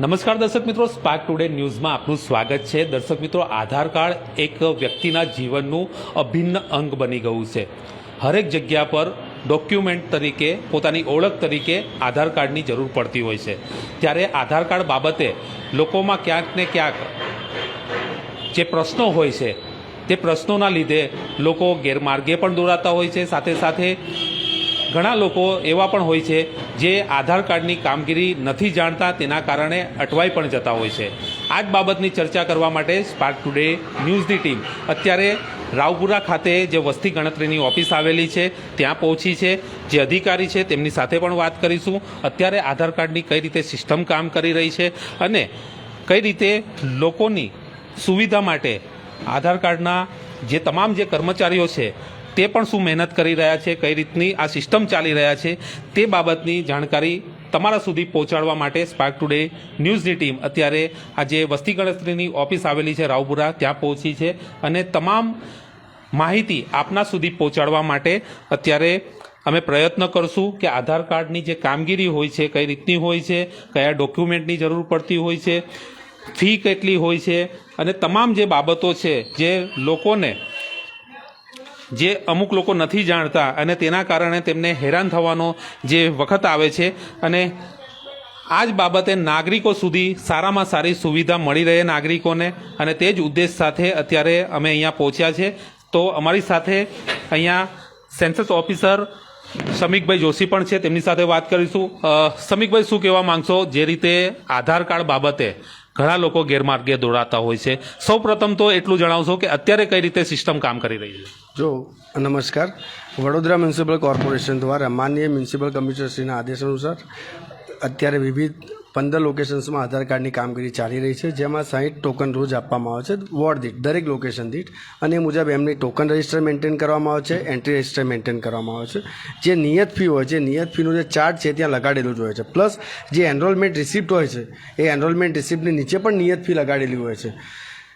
નમસ્કાર દર્શક મિત્રો સ્પાર્ક ટુડે ન્યૂઝમાં આપનું સ્વાગત છે. દર્શક મિત્રો, આધાર કાર્ડ એક વ્યક્તિના જીવનનું અભિન્ન અંગ બની ગયું છે. હરેક જગ્યા પર ડોક્યુમેન્ટ તરીકે, પોતાની ઓળખ તરીકે આધાર કાર્ડની જરૂર પડતી હોય છે. ત્યારે આધાર કાર્ડ બાબતે લોકોમાં ક્યાંક ને ક્યાંક જે પ્રશ્નો હોય છે, તે પ્રશ્નોના લીધે લોકો ગેરમાર્ગે પણ દોરાતા હોય છે. સાથે સાથે ઘણા લોકો એવા પણ હોય છે જે આધાર કાર્ડની કામગીરી નથી જાણતા, તેના કારણે અટવાઈ પણ જતા હોય છે. આ જ બાબતની ચર્ચા કરવા માટે સ્પાર્ક ટુડે ન્યૂઝની ટીમ અત્યારે રાવપુરા ખાતે જે વસ્તી ગણતરીની ઓફિસ આવેલી છે, ત્યાં પહોંચી છે. જે અધિકારી છે તેમની સાથે પણ વાત કરીશું. અત્યારે આધાર કાર્ડની કઈ રીતે સિસ્ટમ કામ કરી રહી છે અને કઈ રીતે લોકોની સુવિધા માટે આધાર કાર્ડના જે તમામ જે કર્મચારીઓ છે તે પણ શું મહેનત કરી રહ્યા છે, કઈ રીતની આ સિસ્ટમ ચાલી રહ્યા છે, તે બાબતની જાણકારી તમારા સુધી પહોંચાડવા માટે સ્પાર્ક ટુડે ન્યૂઝની ટીમ અત્યારે આ જે વસ્તી ગણતરીની ઓફિસ આવેલી છે, રાવપુરા, ત્યાં પહોંચી છે અને તમામ માહિતી આપના સુધી પહોંચાડવા માટે અત્યારે અમે પ્રયત્ન કરશું કે આધાર કાર્ડની જે કામગીરી હોય છે, કઈ રીતની હોય છે, કયા ડોક્યુમેન્ટની જરૂર પડતી હોય છે, ફી કેટલી હોય છે અને તમામ જે બાબતો છે જે લોકોને જે અમુક લોકો નથી જાણતા અને તેના કારણે તેમને હેરાન થવાનો જે વખત આવે છે અને આ જ બાબતે નાગરિકો સુધી સારામાં સારી સુવિધા મળી રહે નાગરિકોને અને તે જ ઉદ્દેશ સાથે અત્યારે અમે અહીંયા પહોંચ્યા છે. તો અમારી સાથે અહીંયા સેન્સસ ઓફિસર સમીકભાઈ જોશી પણ છે. તેમની સાથે વાત કરીશું. સમીકભાઈ શું કહેવા માંગશો? જે રીતે આધાર કાર્ડ બાબતે ઘણા લોકો ગેરમાર્ગે દોડાતા હોય છે. સૌ પ્રથમ તો એટલું જણાવશો કે અત્યારે કઈ રીતે સિસ્ટમ કામ કરી રહી છે? જો, નમસ્કાર. વડોદરા મ્યુનિસિપલ કોર્પોરેશન દ્વારા માનનીય મ્યુનિસિપલ કમિશનરશ્રીના આદેશ અનુસાર અત્યારે વિવિધ પંદર લોકેશન્સમાં આધાર કાર્ડની કામગીરી ચાલી રહી છે, જેમાં સાહીઠ ટોકન રોજ આપવામાં આવે છે વોર્ડ દીઠ દરેક લોકેશન દીઠ અને મુજબ એમની ટોકન રજિસ્ટર મેન્ટેન કરવામાં આવે છે એન્ટ્રી રજિસ્ટર મેન્ટેન કરવામાં આવે છે. જે નિયત ફી હોય છે નિયત ફીનું જે ચાર્જ છે ત્યાં લગાડેલું જ હોય છે. પ્લસ જે એનરોલમેન્ટ રિસિપ્ટ હોય છે, એ એનરોલમેન્ટ રિસિપ્ટની નીચે પણ નિયત ફી લગાડેલી હોય છે.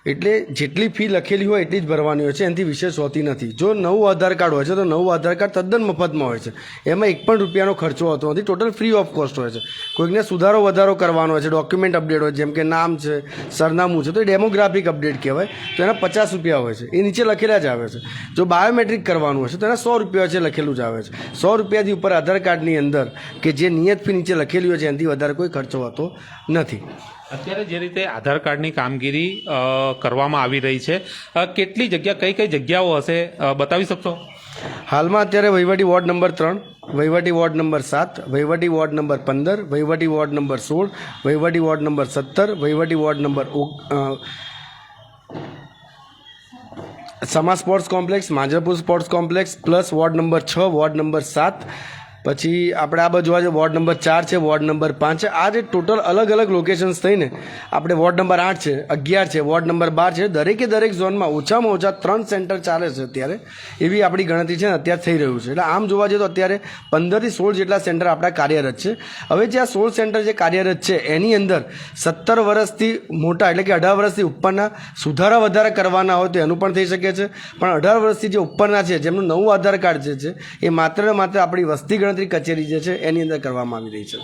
એટલે જેટલી ફી લખેલી હોય એટલી જ ભરવાની હોય છે, એનાથી વિશેષ હોતી નથી. જો નવું આધાર કાર્ડ હોય છે, તો નવું આધાર કાર્ડ તદ્દન મફતમાં હોય છે. એમાં એક પણ રૂપિયાનો ખર્ચો હોતો નથી ટોટલ ફ્રી ઓફ કોસ્ટ હોય છે. કોઈકને સુધારો વધારો કરવાનો હોય છે ડોક્યુમેન્ટ અપડેટ હોય જેમ કે નામ છે, સરનામું છે, તો એ ડેમોગ્રાફિક અપડેટ કહેવાય. તો એના પચાસ રૂપિયા હોય છે. એ નીચે લખેલા જ આવે છે. જો બાયોમેટ્રિક કરવાનું હોય છે, તો એના સો રૂપિયા છે લખેલું જ આવે છે. સો રૂપિયાથી ઉપર આધાર કાર્ડની અંદર કે જે નિયત ફી નીચે લખેલી હોય છે, એનાથી વધારે કોઈ ખર્ચો હોતો નથી. અત્યારે જે રીતે આધાર કાર્ડની કામગીરી કરવામાં આવી રહી છે કેટલી જગ્યા, કઈ કઈ જગ્યાઓ હશે બતાવી શકશો? હાલમાં અત્યારે વહીવટી વોર્ડ નંબર ત્રણ, વહીવટી વોર્ડ નંબર સાત, વહીવટી વોર્ડ નંબર પંદર, વહીવટી વોર્ડ નંબર સોળ, વહીવટી વોર્ડ નંબર સત્તર, વહીવટી ward number Sama sports complex Manjalpur sports complex, plus ward number છ, વોર્ડ નંબર સાત પછી આપણે આ બાજુ આજે વોર્ડ નંબર ચાર છે, વોર્ડ નંબર પાંચ છે, આ જે ટોટલ અલગ અલગ લોકેશન્સ થઈને આપણે વોર્ડ નંબર આઠ છે, અગિયાર છે, વોર્ડ નંબર બાર છે, દરેકે દરેક ઝોનમાં ઓછામાં ઓછા ત્રણ સેન્ટર ચાલે છે અત્યારે. એવી આપણી ગણતરી છે અત્યારે થઈ રહ્યું છે. એટલે આમ જોવા જઈએ તો અત્યારે પંદરથી સોળ જેટલા સેન્ટર આપણા કાર્યરત છે. હવે જે આ સોળ સેન્ટર જે કાર્યરત છે, એની અંદર સત્તર વર્ષથી મોટા એટલે કે અઢાર વર્ષથી ઉપરના સુધારા વધારા કરવાના હોય તો એનું પણ થઈ શકે છે. પણ અઢાર વર્ષથી જે ઉપરના છે, જેમનું નવું આધાર કાર્ડ જે છે, એ માત્ર માત્ર આપણી વસ્તી ગણતરી કચેરી જે છે એની અંદર કરવામાં આવી રહી છે.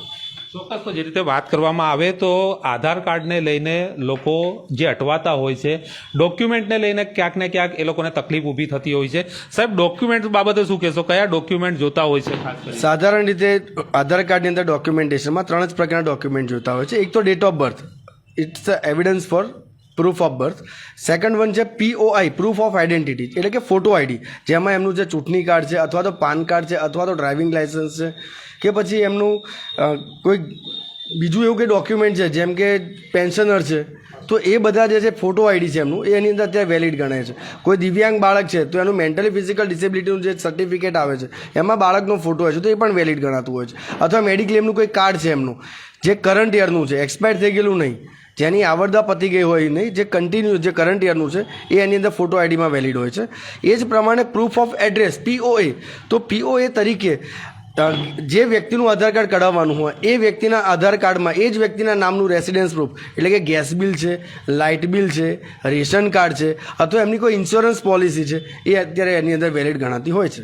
ચોક્કસ જે રીતે વાત કરવામાં આવે તો આધાર કાર્ડને લઈને લોકો જે અટવાતા હોય છે ડોક્યુમેન્ટને લઈને ક્યાંક ને ક્યાંક એ લોકોને તકલીફ ઊભી થતી હોય છે. સાહેબ ડોક્યુમેન્ટ બાબતે શું કહેશો? કયા ડોક્યુમેન્ટ જોતા હોય છે સાધારણ રીતે આધાર કાર્ડની અંદર ડોક્યુમેન્ટેશનમાં ત્રણ જ પ્રકારના ડોક્યુમેન્ટ જોતા હોય છે. એક તો date of birth it's evidence for proof of birth second one છે પીઓઆઈ પ્રૂફ ઓફ આઈડેન્ટિટી એટલે કે ફોટો આઈડી જેમાં એમનું જે ચૂંટણી કાર્ડ છે અથવા તો પાન કાર્ડ છે અથવા તો ડ્રાઇવિંગ લાઇસન્સ છે, કે પછી એમનું કોઈ બીજું એવું કંઈ ડોક્યુમેન્ટ છે, જેમ કે પેન્શનર છે, તો એ બધા જે છે ફોટો આઈડી છે એમનું એની અંદર અત્યારે વેલિડ ગણાય છે. કોઈ દિવ્યાંગ બાળક છે, તો એનું મેન્ટલી ફિઝિકલ ડિસેબિલિટીનું જે સર્ટિફિકેટ આવે છે, એમાં બાળકનો ફોટો હોય છે, તો એ પણ વેલિડ ગણાતું હોય છે. અથવા મેડિક્લેમનું કોઈ કાર્ડ છે એમનું, જે કરંટ યરનું છે એક્સપાયર થઈ ગયેલું નહીં જેની આવડતા પતી ગઈ હોય નહીં, જે કન્ટિન્યુ જે કરંટ યરનું છે, એ એની અંદર ફોટો આઈડીમાં વેલિડ હોય છે. એ જ પ્રમાણે પ્રૂફ ઓફ એડ્રેસ પીઓએ તો પીઓએ તરીકે જે વ્યક્તિનું આધાર કાર્ડ કઢાવવાનું હોય, એ વ્યક્તિના આધાર કાર્ડમાં, એ જ વ્યક્તિના નામનું રેસિડેન્સ પ્રૂફ એટલે કે ગેસ બિલ છે લાઇટ બિલ છે, રેશન કાર્ડ છે, અથવા એમની કોઈ ઇન્સ્યોરન્સ પોલિસી છે, એ અત્યારે એની અંદર વેલિડ ગણાતી હોય છે.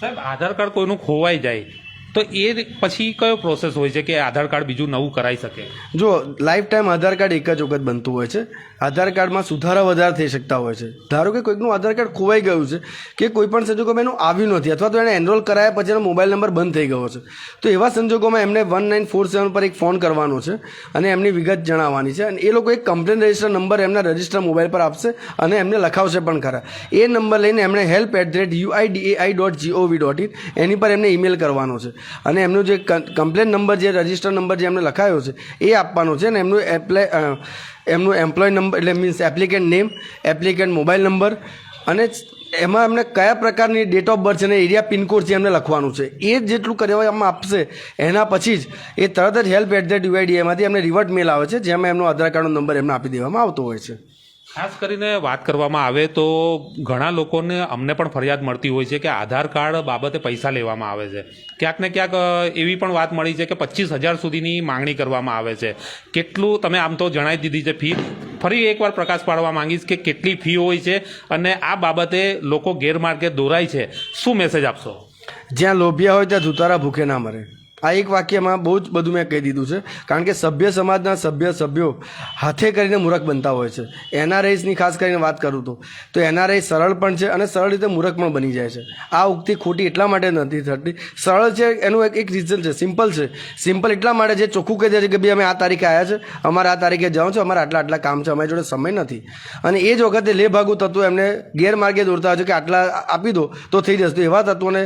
સાહેબ, આધાર કાર્ડ કોઈનું ખોવાઈ જાય તો એ પછી કયો પ્રોસેસ હોય છે કે આધાર કાર્ડ બીજું નવું કરાવી શકે? જો લાઈફ ટાઈમ આધાર કાર્ડ એક જ વખત બનતું હોય છે. આધાર કાર્ડમાં સુધારા વધારા થઈ શકતા હોય છે. ધારો કે કોઈકનું આધાર કાર્ડ ખોવાઈ ગયું છે કે કોઈ પણ સંજોગોમાં એનું આવ્યું નથી અથવા તો એને એનરોલ કરાયા પછી એનો મોબાઈલ નંબર બંધ થઈ ગયો છે. તો એવા સંજોગોમાં એમને વન નાઇન ફોર સેવન પર એક ફોન કરવાનો છે અને એમની વિગત જણાવવાની છે. અને એ લોકો એક કમ્પ્લેન રજિસ્ટર નંબર એમના રજિસ્ટર મોબાઈલ પર આપશે અને એમને લખાવશે પણ ખરા. એ નંબર લઈને એમણે help at the rate UIDAI dot GOV dot in એની પર એમને ઈમેલ કરવાનો છે. અને એમનું જે કમ્પ્લેન નંબર જે રજિસ્ટર નંબર જે એમને લખાયો છે, એ આપવાનો છે અને એમનું એપ્લાય એમનું એમ્પ્લોય નંબર એટલે means applicant name applicant mobile number અને એમાં એમને કયા પ્રકારની ડેટ ઓફ બર્થ છે અને એરિયા પિનકોડ છે એમને લખવાનું છે. એ જેટલું કરવામાં આપશે, એના પછી જ એ તરત જ હેલ્પ એટ ધ ડીવાયડીએમાંથી એમને રિવર્ટ મેલ આવે છે, જેમાં એમનો આધાર કાર્ડનો નંબર એમને આપી દેવામાં આવતો હોય છે. ખાસ કરીને વાત કરવામાં આવે તો ઘણા લોકોને અમને પણ ફરિયાદ મળતી હોય છે કે આધાર કાર્ડ બાબતે પૈસા લેવામાં આવે છે. ક્યાંક ને ક્યાંક એવી પણ વાત મળી છે કે પચીસ હજાર સુધીની માંગણી કરવામાં આવે છે. કેટલું તમે આમ તો જણાવી દીધી છે ફી. ફરી એકવાર પ્રકાશ પાડવા માંગીશ કે કેટલી ફી હોય છે અને આ બાબતે લોકો ગેરમાર્ગે દોરાય છે. શું મેસેજ આપશો? જ્યાં લોભિયા હોય ત્યાં ધુતારા ભૂખે ના મરે. આ એક વાક્યમાં બહુ જ બધું મેં કહી દીધું છે. કારણ કે સભ્ય સમાજના સભ્ય સભ્યો હાથે કરીને મૂર્ખ બનતા હોય છે. એનઆરઆઈસની ખાસ કરીને વાત કરું તો. તો એનઆરઆઈ સરળ પણ છે અને સરળ રીતે મૂર્ખ પણ બની જાય છે. આ ઉક્તિ ખોટી એટલા માટે નથી થતી. સરળ છે એનું એક એક રીઝન છે. સિમ્પલ છે. સિમ્પલ એટલા માટે જે ચોખ્ખું કહી દે છે કે ભાઈ અમે આ તારીખે આવ્યા છે. અમારે આ તારીખે જવાનું છે. અમારે આટલા આટલા કામ છે. અમારી જોડે સમય નથી. અને એ જ વખતે લે ભાગું તત્વો એમને ગેરમાર્ગે દોરતા હોય છે કે આટલા આપી દો તો થઈ જશે. એવા તત્વોને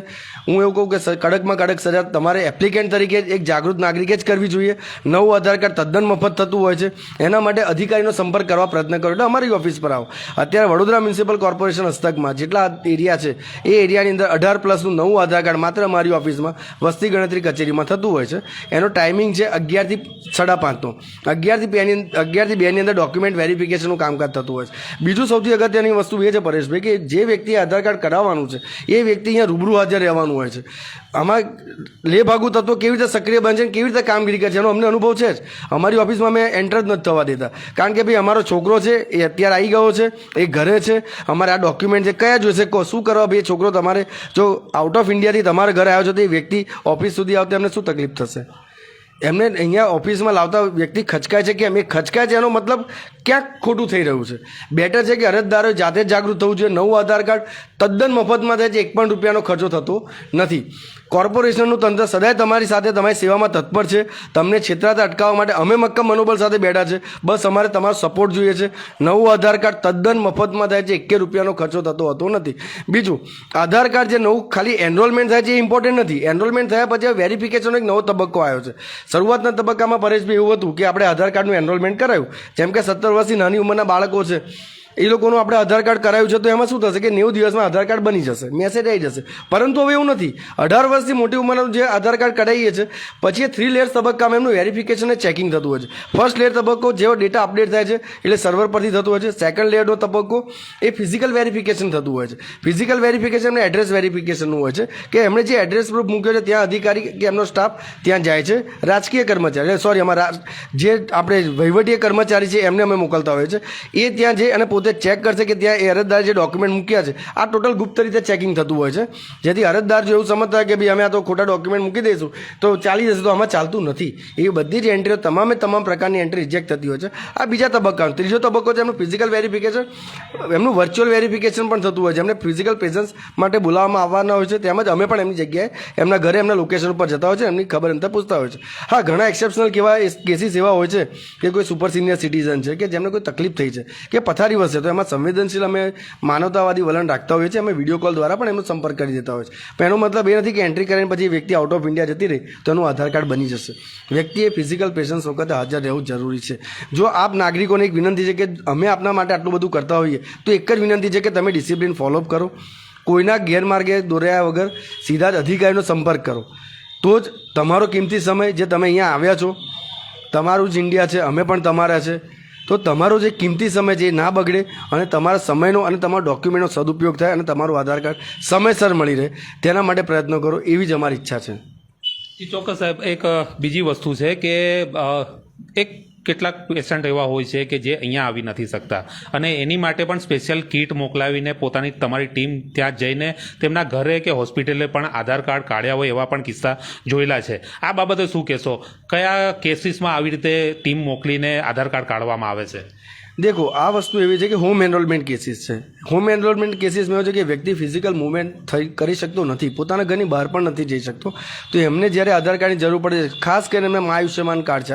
હું એવું કહું કે કડકમાં કડક સજા તમારે એપ્લિકેન્ટ તરીકે એક જાગૃત નાગરિકે જ કરવી જોઈએ. નવું આધાર કાર્ડ તદ્દન મફત થતું હોય છે. એના માટે અધિકારીનો સંપર્ક કરવા પ્રયત્ન કરો. એટલે અમારી ઓફિસ પર આવો. અત્યારે વડોદરા મ્યુનિસિપલ કોર્પોરેશન હસ્તકમાં જેટલા એરિયા છે, એ એરિયાની અંદર અઢાર પ્લસનું નવું આધાર કાર્ડ માત્ર અમારી ઓફિસમાં વસ્તી ગણતરી કચેરીમાં થતું હોય છે. એનો ટાઈમિંગ છે અગિયારથી સાડા પાંચનો. અગિયારથી બેની અગિયારથી બેની અંદર ડોક્યુમેન્ટ વેરિફિકેશનનું કામકાજ થતું હોય છે. બીજું સૌથી અગત્યની વસ્તુ એ છે પરેશભાઈ કે જે વ્યક્તિએ આધાર કાર્ડ કરાવવાનું છે, એ વ્યક્તિ અહીંયા રૂબરૂ હાજર રહેવાનું હોય છે. આમાં લે ભાગુ તત્વો કેવી રીતે સક્રિય બનશે કેવી રીતે કામગીરી કરે છે એનો અમને અનુભવ છે જ. અમારી ઓફિસમાં અમે એન્ટર જ નથી થવા દેતા. કારણ કે ભાઈ અમારો છોકરો છે, એ અત્યારે આવી ગયો છે, એ ઘરે છે. અમારે આ ડોક્યુમેન્ટ છે, કયા જોઈશે કહો શું કરવા ભાઈ છોકરો તમારે? જો આઉટ ઓફ ઇન્ડિયાથી તમારા ઘરે આવ્યો છે તો એ વ્યક્તિ ઓફિસ સુધી આવતા એમને શું તકલીફ થશે? એમને અહીંયા ઓફિસમાં લાવતા વ્યક્તિ ખચકાય છે કે એ ખચકાય છે એનો મતલબ ક્યાંક ખોટું થઈ રહ્યું છે. બેટર છે કે અરજદારોએ જાતે જાગૃત થવું જોઈએ. નવું આધાર કાર્ડ તદ્દન મફતમાં થાય છે. એક પણ રૂપિયાનો ખર્ચો થતો નથી. કોર્પોરેશનનું તંત્ર સદાય તમારી સાથે, તમારી સેવામાં તત્પર છે. તમને છેતરાતા અટકાવવા માટે અમે મક્કમ મનોબળ સાથે બેઠા છે. બસ અમારે તમારો સપોર્ટ જોઈએ છે. નવું આધાર કાર્ડ તદ્દન મફતમાં થાય છે. એકે રૂપિયાનો ખર્ચો થતો હતો નથી. બીજું, આધાર કાર્ડ જે નવું ખાલી એનરોલમેન્ટ થાય છે એ ઇમ્પોર્ટન્ટ નથી. એનરોલમેન્ટ થયા પછી વેરિફિકેશનનો એક નવો તબક્કો આવ્યો છે. શરૂઆતના તબક્કામાં પરેશભાઈ એવું હતું કે આપણે આધાર કાર્ડનું એનરોલમેન્ટ કરાયું. જેમ કે સત્તર વર્ષથી નાની ઉંમરના બાળકો છે. એ લોકોનું આપણે આધાર કાર્ડ કરાયું છે તો એમાં શું થશે કે નેવું દિવસમાં આધાર કાર્ડ બની જશે મેસેજ આવી જશે. પરંતુ હવે એવું નથી. અઢાર વર્ષથી મોટી ઉંમરનું જે આધાર કાર્ડ કઢાવીએ છીએ પછી એ થ્રી લેયર તબક્કામાં એમનું વેરિફિકેશન અને ચેકિંગ થતું હોય છે. ફર્સ્ટ લેયર તબક્કો જેવો ડેટા અપડેટ થાય છે, એટલે સર્વર પરથી થતું હોય છે. સેકન્ડ લેયરનો તબક્કો એ ફિઝિકલ વેરિફિકેશન થતું હોય છે. ફિઝિકલ વેરિફિકેશન એડ્રેસ વેરિફિકેશનનું હોય છે કે એમણે જે એડ્રેસ પ્રૂફ મૂક્યો છે, ત્યાં અધિકારી કે એમનો સ્ટાફ ત્યાં જાય છે. રાજકીય કર્મચારી સોરી અમારા જે આપણે વહીવટીય કર્મચારી છે, એમને અમે મોકલતા હોઈએ છીએ. એ ત્યાં જે અને પોતે ચેક કરશે કે ત્યાં એ અરજદાર જે ડોક્યુમેન્ટ મૂક્યા છે, આ ટોટલ ગુપ્ત રીતે ચેકિંગ થતું હોય છે. જેથી અરજદાર જો એવું સમજતા હોય કે ભાઈ અમે આ તો ખોટા ડોક્યુમેન્ટ મૂકી દઈશું, તો ચાલી જશે, તો આમાં ચાલતું નથી. એવી બધી જ એન્ટ્રીઓ તમામે તમામ પ્રકારની એન્ટ્રી રિજેક્ટ થતી હોય છે. આ બીજા તબક્કાનો ત્રીજો તબક્કો છે એમનું ફિઝિકલ વેરિફિકેશન એમનું વર્ચ્યુઅલ વેરિફિકેશન પણ થતું હોય છે. એમને ફિઝિકલ પ્રેઝન્સ માટે બોલાવવામાં આવવાના હોય છે. તેમજ અમે પણ એમની જગ્યાએ, એમના ઘરે, એમના લોકેશન ઉપર જતા હોય છે, એમની ખબર અંતર પૂછતા હોય છે. હા, ઘણા એક્સેપ્શનલ કેવા કેસીસ એવા હોય છે કે કોઈ સુપર સિનિયર સિટીઝન છે કે જેમને કોઈ તકલીફ થઈ છે, કે પથારી વસે તો એમાં સંવેદનશીલ અમે માનવતાવાદી વલણ રાખતા હોઈએ છીએ. અમે વીડિયો કોલ દ્વારા પણ એમનો સંપર્ક કરી દેતા હોય છે પણ એનો મતલબ એ નથી કે એન્ટ્રી કરીને પછી વ્યક્તિ આઉટ ઓફ ઇન્ડિયા જતી રહે તો એનું આધાર કાર્ડ બની જશે. વ્યક્તિએ ફિઝિકલ પેશન્સ વખતે હાજર રહેવું જરૂરી છે. જો આપ નાગરિકોને એક વિનંતી છે કે અમે આપના માટે આટલું બધું કરતા હોઈએ, તો એક જ વિનંતી છે કે તમે ડિસિપ્લિન ફોલોઅપ કરો. કોઈના ગેરમાર્ગે દોર્યા વગર સીધા જ અધિકારીનો સંપર્ક કરો. તો જ તમારો કિંમતી સમય જે તમે અહીંયા આવ્યા છો, તમારું જ ઇન્ડિયા છે, અમે પણ તમારા છે. તો તમારો જે કિંમતી સમય છે એ ના બગડે અને તમારા સમયનો અને તમારા ડોક્યુમેન્ટનો સદુપયોગ થાય અને તમારું આધાર કાર્ડ સમયસર મળી રહે. તેના માટે પ્રયત્નો કરો, એવી જ અમારી ઈચ્છા છે. ચોક્કસ સાહેબ, એક બીજી વસ્તુ છે કે એક કેટલાક પેશન્ટ એવા હોય છે કે જે અહીંયા આવી નથી શકતા. અને એની માટે પણ સ્પેશિયલ કીટ મોકલાવીને પોતાની, તમારી ટીમ ત્યાં જઈને તેમના ઘરે કે હોસ્પિટલે પણ આધાર કાર્ડ કાઢ્યા હોય એવા પણ કિસ્સા જોયેલા છે. આ બાબતે શું કહેશો? કયા કેસીસમાં આવી રીતે ટીમ મોકલીને આધાર કાર્ડ કાઢવામાં આવે છે? દેખો, આ વસ્તુ એવી છે કે હોમ એનરોલમેન્ટ કેસીસ છે. હોમ એનરોલમેન્ટ કેસીસમાં એવું છે કે વ્યક્તિ ફિઝિકલ મુવમેન્ટ થઈ, કરી શકતો નથી. પોતાના ઘરની બહાર પણ નથી જઈ શકતો. તો એમને જ્યારે આધાર કાર્ડની જરૂર પડે છે, ખાસ કરીને એમને આયુષ્યમાન કાર્ડ છે.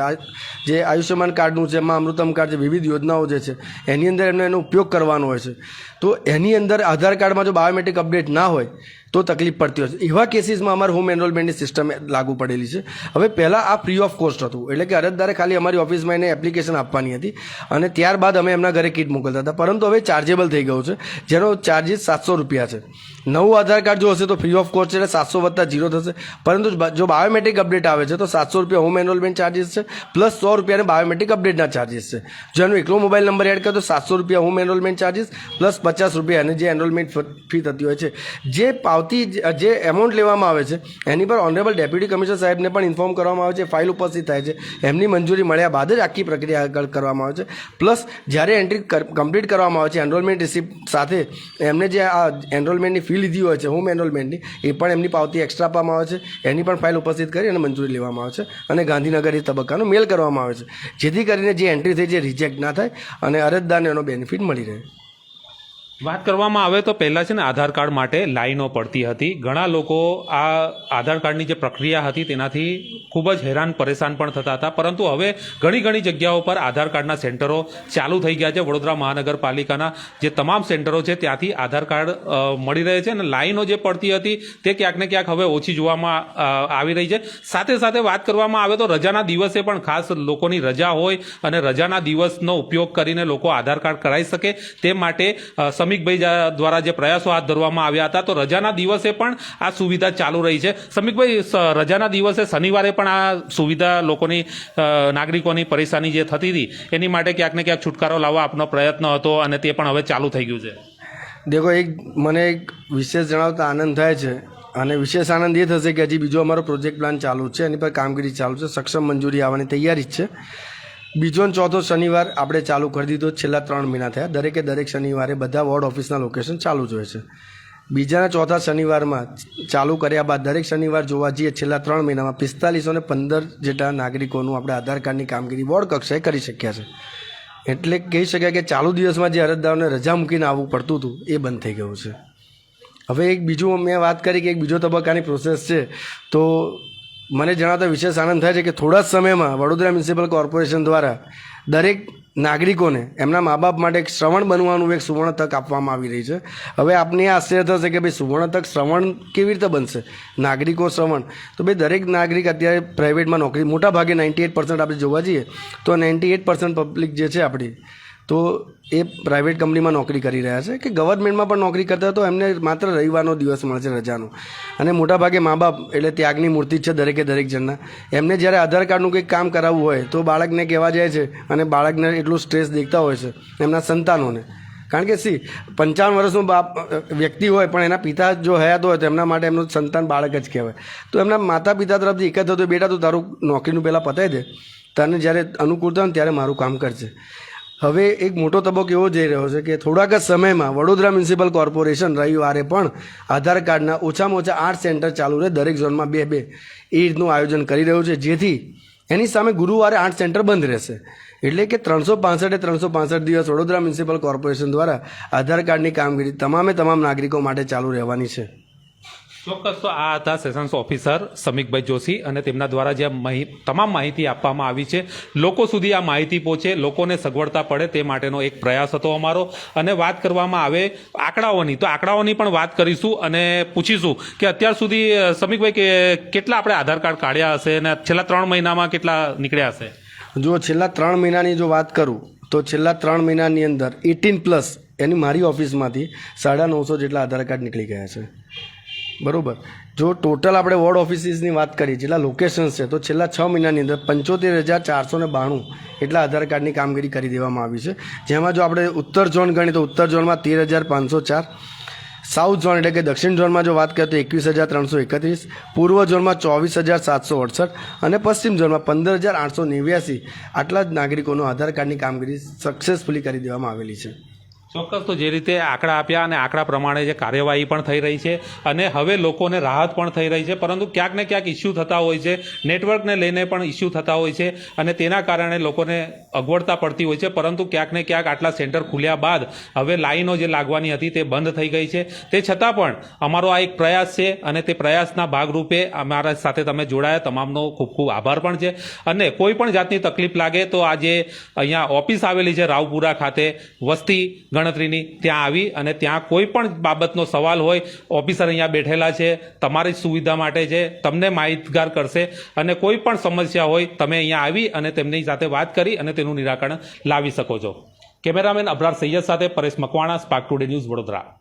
જે આયુષ્યમાન કાર્ડનું છે એમાં અમૃતમ કાર્ડ છે, વિવિધ યોજનાઓ જે છે, એની અંદર એમને એનો ઉપયોગ કરવાનો હોય છે. તો એની અંદર આધાર કાર્ડમાં જો બાયોમેટ્રિક અપડેટ ના હોય, તો તકલીફ પડતી હોય છે. એવા કેસીસમાં અમારે હોમ એનરોલમેન્ટની સિસ્ટમ લાગુ પડેલી છે. હવે પહેલાં આ ફ્રી ઓફ કોસ્ટ હતું. એટલે કે અરજદારે ખાલી અમારી ઓફિસમાં એને એપ્લિકેશન આપવાની હતી અને ત્યારબાદ અમે એમના ઘરે કીટ મોકલતા હતા. પરંતુ હવે ચાર્જેબલ થઈ ગયું છે. જેનો ચાર્જિસ સાતસો રૂપિયા છે. નવું આધાર કાર્ડ જો હશે તો ફ્રી ઓફ કોસ્ટ છે એટલે સાતસો વત્તા જીરો થશે. પરંતુ જો બાયોમેટ્રિક અપડેટ આવે છે તો સાતસો રૂપિયા હોમ એનરોલમેન્ટ ચાર્જિસ છે પ્લસ સો રૂપિયાને બાયોમેટ્રિક અપડેટના ચાર્જિસ છે. જો એનો એકલો મોબાઈલ નંબર એડ કરો તો સાતસો રૂપિયા હોમ એનરોલમેન્ટ ચાર્જિસ પ્લસ પચાસ રૂપિયા અને જે એનરોલમેન્ટ ફી થતી હોય છે. જે પાવતી જે એમાઉન્ટ લેવામાં આવે છે, એની પર ઓનરેબલ ડેપ્યુટી કમિશનર સાહેબને પણ ઇન્ફોર્મ કરવામાં આવે છે ફાઇલ ઉપસ્થિત થાય છે. એમની મંજૂરી મળ્યા બાદ જ આખી પ્રક્રિયા આગળ કરવામાં આવે છે. પ્લસ જ્યારે એન્ટ્રી કમ્પ્લીટ કરવામાં આવે છે એનરોલમેન્ટ રિસિપ્ટ સાથે એમને જે આ એનરોલમેન્ટની ફી લીધી હોય છે હોમ એનરોલમેન્ટની એ પણ એમની પાવતી એક્સ્ટ્રા આપવામાં આવે છે. એની પણ ફાઇલ ઉપસ્થિત કરી અને મંજૂરી લેવામાં આવે છે અને ગાંધીનગર એ તબક્કાનો મેલ કરવામાં આવે છે. જેથી કરીને જે એન્ટ્રી થઈ જે રિજેક્ટ ના થાય અને અરજદારને એનો બેનિફિટ મળી રહે. વાત કરવામાં આવે તો પહેલાં છે ને આધાર કાર્ડ માટે લાઈનો પડતી હતી. ઘણા લોકો આ આધાર કાર્ડની જે પ્રક્રિયા હતી તેનાથી ખૂબ જ હેરાન પરેશાન પણ થતા હતા. પરંતુ હવે ઘણી ઘણી જગ્યાઓ પર આધાર કાર્ડના સેન્ટરો ચાલુ થઈ ગયા છે. વડોદરા મહાનગરપાલિકાના જે તમામ સેન્ટરો છે ત્યાંથી આધાર કાર્ડ મળી રહે છે અને લાઈનો જે પડતી હતી તે ક્યાંક ને ક્યાંક હવે ઓછી જોવામાં આવી રહી છે. સાથે સાથે વાત કરવામાં આવે તો રજાના દિવસે પણ ખાસ લોકોની રજા હોય અને રજાના દિવસનો ઉપયોગ કરીને લોકો આધાર કાર્ડ કરાવી શકે. તે માટે સમીકભાઈ દ્વારા જે પ્રયાસો હાથ ધરવામાં આવ્યા હતા, તો રજાના દિવસે પણ આ સુવિધા ચાલુ રહી છે. સમીકભાઈ રજાના દિવસે શનિવારે પણ આ સુવિધા લોકોની નાગરિકોની પરેશાની જે થતી હતી, એની માટે ક્યાંક ને ક્યાંક છુટકારો લાવવા આપનો પ્રયત્ન હતો અને તે પણ હવે ચાલુ થઈ ગયું છે. દેખો, એક, મને એક વિશેષ જણાવતા આનંદ થાય છે અને વિશેષ આનંદ એ થશે કે હજી બીજો અમારો પ્રોજેક્ટ પ્લાન ચાલુ છે, એની પર કામગીરી ચાલુ છે, સક્ષમ મંજૂરી આવવાની તૈયારી જ છે. બીજો ચોથો શનિવાર આપણે ચાલુ કરી દીધો છેલ્લા ત્રણ મહિના થયા. દરેકે દરેક શનિવારે બધા વોર્ડ ઓફિસના લોકેશન ચાલુ જ હોય છે. બીજાના ચોથા શનિવારમાં ચાલુ કર્યા બાદ દરેક શનિવાર જોવા જઈએ, છેલ્લા ત્રણ મહિનામાં પિસ્તાલીસો ને પંદર જેટલા નાગરિકોનું આપણે આધાર કાર્ડની કામગીરી વોર્ડ કક્ષાએ કરી શક્યા છે. એટલે કહી શકાય કે ચાલુ દિવસમાં જે અરજદારોને રજા મૂકીને આવવું પડતું હતું, એ બંધ થઈ ગયું છે. હવે એક બીજું મેં વાત કરી કે એક બીજો તબક્કાની પ્રોસેસ છે. તો મને જણાવતા વિશેષ આનંદ થાય છે કે થોડા જ સમયમાં વડોદરા મ્યુનિસિપલ કોર્પોરેશન દ્વારા દરેક નાગરિકોને એમના મા બાપ માટે એક શ્રવણ બનવાનું એક સુવર્ણ તક આપવામાં આવી રહી છે. હવે આપને આશ્ચર્ય થશે કે ભાઈ સુવર્ણ તક શ્રવણ કેવી રીતે બનશે? નાગરિકો શ્રવણ. તો ભાઈ દરેક નાગરિક અત્યારે પ્રાઇવેટમાં નોકરી મોટા ભાગે નાઇન્ટી એટ પર્સન્ટ આપણે જોવા જઈએ તો નાઇન્ટી એટ પર્સન્ટ પબ્લિક જે છે આપણી તો એ પ્રાઇવેટ કંપનીમાં નોકરી કરી રહ્યા છે કે ગવર્મેન્ટમાં પણ નોકરી કરતા તો એમને માત્ર રવિવારનો દિવસ મળશે રજાનો. અને મોટાભાગે મા બાપ એટલે ત્યાગની મૂર્તિ જ છે દરેકે દરેક જણના. એમને જ્યારે આધાર કાર્ડનું કંઈક કામ કરાવવું હોય તો બાળકને કહેવા જાય છે અને બાળકને એટલું સ્ટ્રેસ દેખતા હોય છે એમના સંતાનોને. કારણ કે સી, પંચાવન વર્ષનું બાપ વ્યક્તિ હોય પણ એના પિતા જો હયાત હોય તો એમના માટે એમનું સંતાન બાળક જ કહેવાય. તો એમના માતા પિતા તરફથી એક જ થતો બેટા તું તારું નોકરીનું પહેલાં પતાવી દે. તને જ્યારે અનુકૂળતા હોય ત્યારે મારું કામ કરજે. હવે એક મોટો તબક્કો એવો જઈ રહ્યો છે કે થોડાક જ સમયમાં વડોદરા મ્યુનિસિપલ કોર્પોરેશન રવિવારે પણ આધાર કાર્ડના ઓછામાં ઓછા આઠ સેન્ટર ચાલુ રહે દરેક ઝોનમાં બે બે એ રીતનું આયોજન કરી રહ્યું છે. જેથી એની સામે ગુરુવારે આઠ સેન્ટર બંધ રહેશે. એટલે કે ત્રણસો પાસઠે ત્રણસો પાસઠ દિવસ વડોદરા મ્યુનિસિપલ કોર્પોરેશન દ્વારા આધાર કાર્ડની કામગીરી તમામે તમામ નાગરિકો માટે ચાલુ રહેવાની છે. ચોક્કસ. તો આ હતા સેશન્સ ઓફિસર સમીકભાઈ જોશી અને તેમના દ્વારા જે તમામ માહિતી આપવામાં આવી છે. લોકો સુધી આ માહિતી પહોંચે, લોકોને સગવડતા પડે તે માટેનો એક પ્રયાસ હતો અમારો. અને વાત કરવામાં આવે આંકડાઓની, તો આંકડાઓની પણ વાત કરીશું અને પૂછીશું કે અત્યાર સુધી સમીકભાઈ કે કેટલા આપણે આધાર કાર્ડ કાઢ્યા હશે અને છેલ્લા ત્રણ મહિનામાં કેટલા નીકળ્યા હશે? જો છેલ્લા ત્રણ મહિનાની જો વાત કરું, તો છેલ્લા ત્રણ મહિનાની અંદર એટીન પ્લસ એની મારી ઓફિસમાંથી સાડા નવસો જેટલા આધાર કાર્ડ નીકળી ગયા છે. બરોબર. જો ટોટલ આપણે વોર્ડ ઓફિસીસની વાત કરીએ, જેટલા લોકેશન્સ છે, તો છેલ્લા છ મહિનાની અંદર પંચોતેર હજાર ચારસો ને બાણું એટલા આધાર કાર્ડની કામગીરી કરી દેવામાં આવી છે. જેમાં જો આપણે ઉત્તર ઝોન ગણીએ તો ઉત્તર ઝોનમાં તેર હજાર પાંચસો ચાર સાઉથ ઝોન એટલે કે દક્ષિણ ઝોનમાં જો વાત કરીએ તો એકવીસ હજાર ત્રણસો એકત્રીસ, પૂર્વ ઝોનમાં ચોવીસ હજાર સાતસો અડસઠ અને પશ્ચિમ ઝોનમાં પંદર હજાર આઠસો નેવ્યાસી આટલા જ નાગરિકોનો આધાર કાર્ડની કામગીરી સક્સેસફુલી કરી દેવામાં આવેલી છે. ચોક્કસ તો જે રીતે આંકડા આપ્યા અને આંકડા પ્રમાણે જે કાર્યવાહી પણ થઈ રહી છે અને હવે લોકોને રાહત પણ થઈ રહી છે, પરંતુ ક્યાંક ને ક્યાંક ઇસ્યુ થતા હોય છે નેટવર્કને લઈને પણ ઇસ્યુ થતા હોય છે અને તેના કારણે લોકોને અગવડતા પડતી હોય છે, પરંતુ ક્યાંક ને ક્યાંક આટલા સેન્ટર ખુલ્યા બાદ હવે લાઈનો જે લાગવાની હતી તે બંધ થઈ ગઈ છે. તે છતાં પણ અમારો આ એક પ્રયાસ છે અને તે પ્રયાસના ભાગરૂપે અમારા સાથે તમે જોડાયા, તમામનો ખૂબ ખૂબ આભાર પણ છે. અને કોઈ પણ જાતની તકલીફ લાગે તો આજે અહીંયા ઓફિસ આવેલી છે, રાવપુરા ખાતે વસ્તી ગણતરીની ત્યાં આવી અને ત્યાં કોઈ પણ બાબતનો સવાલ હોય, ઓફિસર અહીંયા બેઠેલા છે, તમારી સુવિધા માટે છે, તમને માહિતગાર કરશે અને કોઈ પણ સમસ્યા હોય, તમે અહીંયા આવી અને તેમની સાથે વાત કરી અને તેનું નિરાકરણ લાવી શકો છો. કેમેરામેન અબરાર સૈયદ સાથે Paresh Makwana spark today news Vadodara.